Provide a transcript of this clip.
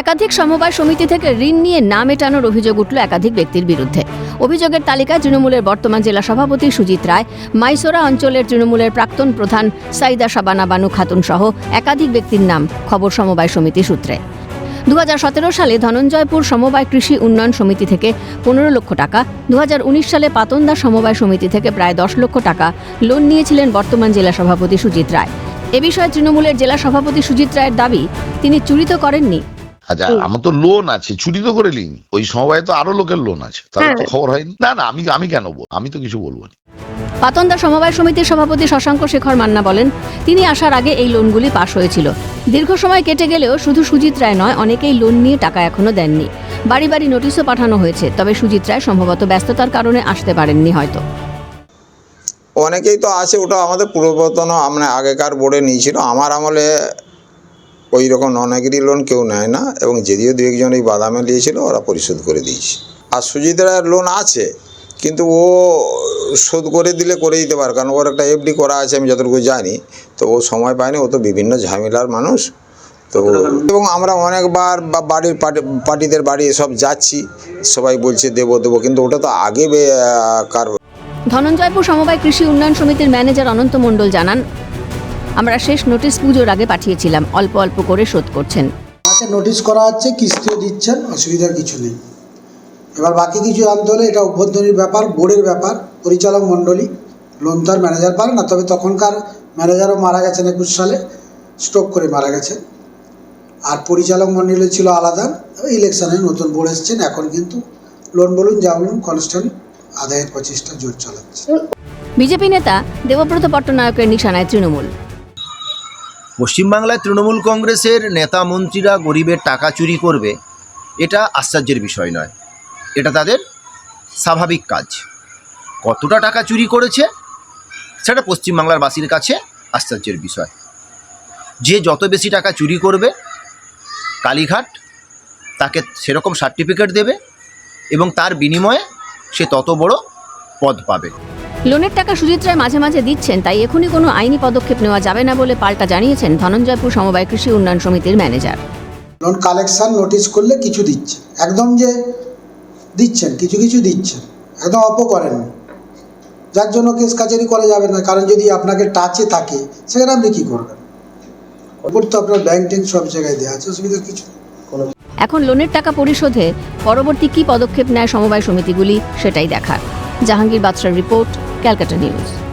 একাধিক সমবায় সমিতি থেকে ঋণ নিয়ে না মেটানোর অভিযোগ উঠল একাধিক ব্যক্তির বিরুদ্ধে। অভিযোগের তালিকায় তৃণমূলের বর্তমান জেলা সভাপতি সুজিত রায়, মাইসোরা অঞ্চলের তৃণমূলের প্রাক্তন প্রধান সাইদা সাবানা বানু খাতুন সহ একাধিক ব্যক্তির নাম খবর সমবায় সমিতি সূত্রে। দু হাজার সতেরো সালে ধনঞ্জয়পুর সমবায় কৃষি উন্নয়ন সমিতি থেকে পনেরো লক্ষ টাকা দু হাজার উনিশ সালে পাতন্দা সমবায় সমিতি থেকে প্রায় দশ লক্ষ টাকা লোন নিয়েছিলেন বর্তমান জেলা সভাপতি সুজিত রায়। এ বিষয়ে তৃণমূলের জেলা সভাপতি সুজিত রায়ের দাবি, তিনি চুরিত করেননি। আচ্ছা আমার তো লোন আছে চুরি তো করে লিনি ওই সমবায় তো আরও লোকের লোন আছে। তাদের তো হ্যাঁ। খবর হয়নি। না না আমি আমি কেন বলব? আমি তো কিছু বলব না। পাতনদা সমবায় সমিতির সভাপতি শশাঙ্ক শেখর মান্না বলেন তিনি আসার আগে এই লোনগুলি পাশ হয়েছিল। দীর্ঘ সময় কেটে গেলেও শুধু সুজিত রায় নয় অনেকেই লোন নিয়ে টাকা এখনও দেননি। বাড়ি বাড়ি নোটিশও পাঠানো হয়েছে তবে সুজিত রায় সম্ভবত ব্যস্ততার কারণে আসতে পারেননি হয়তো। অনেকেই তো আছে ওটা আমাদের পূর্বতন আমরা আগেকার বোর্ডে নিয়েছিল। আমার আমলে ওই রকম নন এগ্রি লোন কেউ নেয় না এবং যদিও দু একজন এই বাদামে নিয়েছিল, ওরা পরিশোধ করে দিয়েছে। আর সুজিত রায়ের লোন আছে, কিন্তু ও শোধ করে দিলে করে দিতে পারে, কারণ ওর একটা এফডি করা আছে, আমি যতটুকু জানি। তো ও সময় পায়নি, ও তো বিভিন্ন ঝামেলার মানুষ। তো এবং আমরা অনেকবার বা বাড়ির পার্টি পার্টিদের বাড়ি সব যাচ্ছি, সবাই বলছে দেবো দেবো, কিন্তু ওটা তো আগে কার ধনঞ্জয়পুর সমবায় কৃষি উন্নয়ন সমিতির ম্যানেজার অনন্ত মণ্ডল জানান আমরা শেষ নোটিশ পুজোর আগে পাঠিয়েছিলাম অল্প অল্প করে শোধ করছেন। আমাকে নোটিশ করা হচ্ছে কিস্তিও দিচ্ছেন অসুবিধার কিছু নেই। এবার বাকি কিছু আনতে হলে এটা অভ্যন্তরীণ ব্যাপার বোর্ডের ব্যাপার পরিচালক মণ্ডলী লোন তো আর ম্যানেজার পারে না তবে তখনকার ম্যানেজারও মারা গেছেন একুশ সালে স্ট্রোক করে মারা গেছেন। আর পরিচালক মণ্ডলী ছিল আলাদা ইলেকশনে নতুন বোর্ড এসছেন এখন কিন্তু লোন বলুন যা বলুন কনস্ট্যান্ট আদায়ের প্রচেষ্টা জোর চালাচ্ছে। বিজেপি নেতা দেবব্রত পট্টনায়কের নিশানায় তৃণমূল। পশ্চিমবাংলায় তৃণমূল কংগ্রেসের নেতা মন্ত্রীরা গরিবের টাকা চুরি করবে, এটা আশ্চর্যের বিষয় নয়। এটা তাদের স্বাভাবিক কাজ। কতটা টাকা চুরি করেছে, সেটা পশ্চিমবাংলার বাসীর কাছে আশ্চর্যের বিষয়। যে যত বেশি টাকা চুরি করবে, কালীঘাট তাকে সেরকম সার্টিফিকেট দেবে এবং তার বিনিময়ে সে তত বড় পদ পাবে। লোনের টাকা সুজিত রায় মাঝে মাঝে দিচ্ছেন তাই এখনই কোনো আইনি পদক্ষেপ নেওয়া যাবে না বলে পাল্টা জানিয়েছেন ধনঞ্জয়পুর সমবায় কৃষি উন্নয়ন সমিতির ম্যানেজার। লোন কালেকশন নোটিশ করলে কিছু দিচ্ছে। একদম যে দিচ্ছেন কিছু কিছু দিচ্ছেন। একদম অপ করেন যার জন্য কেস কাচারি করা যাবে না কারণ যদি আপনাকে টাচে থাকে সেখানে আপনি কী করবেন? ওপর তো আপনার ব্যাংক ট্যাঙ্ক সব জায়গায় দেওয়া আছে অসুবিধা কিছু এখন লোনের টাকা পরিশোধে পরবর্তী কী পদক্ষেপ নেয় সমবায় সমিতিগুলি সেটাই দেখার। জাহাঙ্গীর বাদশার রিপোর্ট ক্যালকাটা নিউজ।